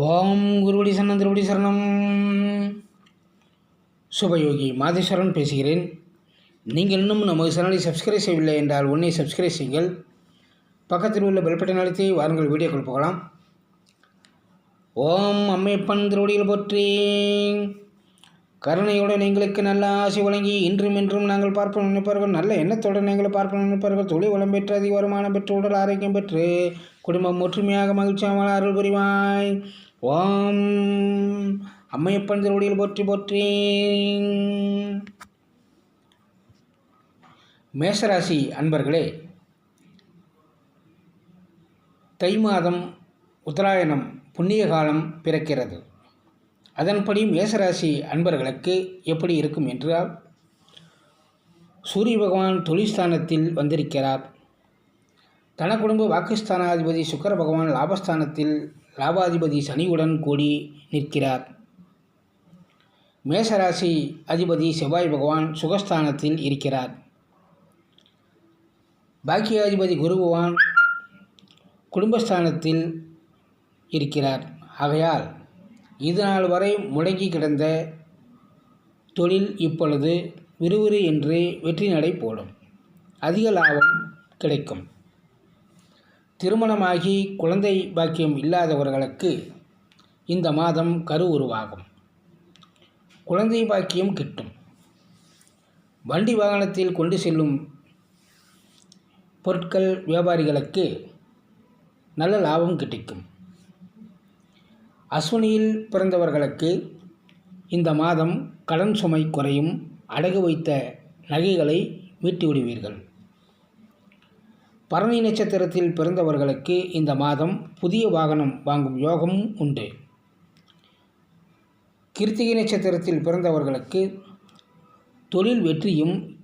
ஓம் குருவடி சரணம் திருவடி சரணம் சுபயோகி மாதேஸ்வரன் பேசுகிறேன். நீங்கள் இன்னும் நமது சேனலை சப்ஸ்கிரைப் செய்யவில்லை என்றால் உன்னை சப்ஸ்கிரைப் செய்யுங்கள். பக்கத்தில் உள்ள பெல் பட்டன் அழுத்தி வாருங்கள் வீடியோக்குள் போகலாம். ஓம் அம்மையப்பன் திருவடியில் போற்றி. கருணையுடன் எங்களுக்கு நல்ல ஆசை வழங்கி இன்றும் இன்றும் நாங்கள் பார்ப்போம். நினைப்பார்கள் நல்ல எண்ணத்துடன் எங்களை பார்ப்போம். நினைப்பார்கள் தொழில் வளம் பெற்று அதிக வருமானம் பெற்று உடல் ஆரோக்கியம் பெற்று குடும்பம் ஒற்றுமையாக மகிழ்ச்சியாக அருள் புரிவாய். ஓம் அம்மையப்பன் திருவடியில் போற்றி போற்றி. மேசராசி அன்பர்களே தை மாதம் உத்தராயணம் புண்ணிய காலம் பிறக்கிறது. அதன்படி மேசராசி அன்பர்களுக்கு எப்படி இருக்கும் என்றால் சூரிய பகவான் தொழில்ஸ்தானத்தில் வந்திருக்கிறார். தன குடும்ப வாக்குஸ்தானாதிபதி சுக்கர பகவான் லாபஸ்தானத்தில் லாபாதிபதி சனியுடன் கூடி நிற்கிறார். மேசராசி அதிபதி செவ்வாய் பகவான் சுகஸ்தானத்தில் இருக்கிறார். பாக்கியாதிபதி குரு பகவான் குடும்பஸ்தானத்தில் இருக்கிறார். ஆகையால் இதுநாள் வரை முடங்கி கிடந்த தொழில் இப்பொழுது விறுவிறு என்று வெற்றி நடை போடும். அதிக லாபம் கிடைக்கும். திருமணமாகி குழந்தை பாக்கியம் இல்லாதவர்களுக்கு இந்த மாதம் கரு உருவாகும். குழந்தை பாக்கியம் கிட்டும். வண்டி வாகனத்தில் கொண்டு செல்லும் பொருட்கள் வியாபாரிகளுக்கு நல்ல லாபம் கிடைக்கும் அஸ்வினியில் பிறந்தவர்களுக்கு இந்த மாதம் கடன் சுமை குறையும். அடகு வைத்த நகைகளை மீட்டு விடுவீர்கள். பரணி நட்சத்திரத்தில் பிறந்தவர்களுக்கு இந்த மாதம் புதிய வாகனம் வாங்கும் யோகமும் உண்டு. கிருத்திகை நட்சத்திரத்தில் பிறந்தவர்களுக்கு தொழில் வெற்றியும்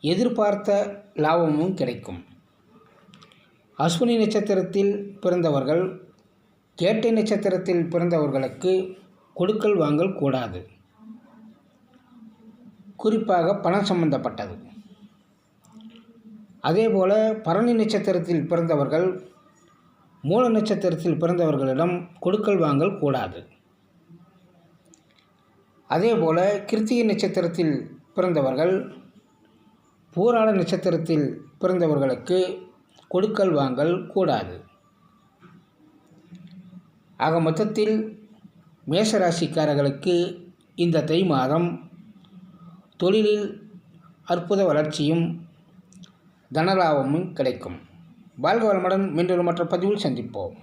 எதிர்பார்த்த லாபமும் கிடைக்கும். அஸ்வினி நட்சத்திரத்தில் பிறந்தவர்கள் கேட்டை நட்சத்திரத்தில் பிறந்தவர்களுக்கு கொடுக்கல் வாங்கல் கூடாது. குறிப்பாக பணம் சம்பந்தப்பட்டது. அதேபோல் பரணி நட்சத்திரத்தில் பிறந்தவர்கள் மூல நட்சத்திரத்தில் பிறந்தவர்களிடம் கொடுக்கல் வாங்கல் கூடாது. அதேபோல் கிருத்திகை நட்சத்திரத்தில் பிறந்தவர்கள் பூராள நட்சத்திரத்தில் பிறந்தவர்களுக்கு கொடுக்கல் வாங்கல் கூடாது. ஆக மொத்தத்தில் மேஷராசிக்காரர்களுக்கு இந்த தை மாதம் தொழிலில் அற்புத வளர்ச்சியும் தனலாபமும் கிடைக்கும். வாழ்க வளமுடன் மீண்டும் மற்ற பதிவில் சந்திப்போம்.